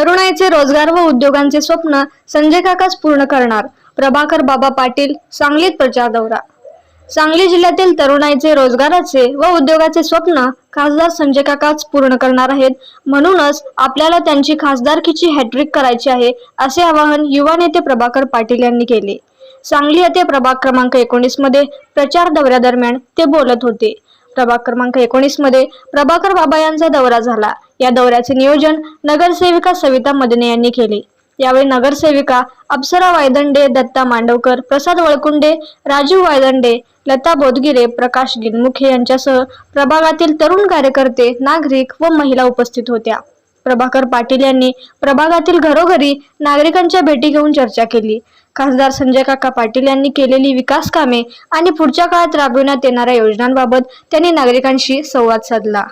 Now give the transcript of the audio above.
तरुणाईचे रोजगार व उद्योगांचे स्वप्न संजय काकाच पूर्ण करणार. प्रभाकर बाबा पाटील सांगलीत प्रचार दौरा. सांगली जिल्ह्यातील तरुणाईचे रोजगाराचे व उद्योगाचे स्वप्न खासदार संजय काकाच पूर्ण करणार आहेत. म्हणूनच आपल्याला त्यांची खासदारकीची हॅट्रिक करायची आहे असे आवाहन युवा नेते प्रभाकर पाटील यांनी केले. सांगली येथे प्रभाग क्रमांक एकोणीसमध्ये प्रचार दौऱ्यादरम्यान ते बोलत होते. प्रभाग क्रमांक एकोणीसमध्ये प्रभाकर बाबा यांचा दौरा झाला. या दौऱ्याचे नियोजन नगरसेविका सविता मदने यांनी केले. यावेळी नगरसेविका अप्सरा वायदंडे दत्ता मांडवकर प्रसाद वळकुंडे राजीव वायदंडे लता बोधगिरे प्रकाश गिनमुखे यांच्यासह प्रभागातील तरुण कार्यकर्ते नागरिक व महिला उपस्थित होत्या. प्रभाकर पाटील यांनी प्रभागातील घरोघरी नागरिकांच्या भेटी घेऊन चर्चा केली. खासदार संजय काका पाटील यांनी केलेली विकास कामे आणि पुढच्या काळात राबविण्यात येणाऱ्या योजनांबाबत त्यांनी नागरिकांशी संवाद साधला.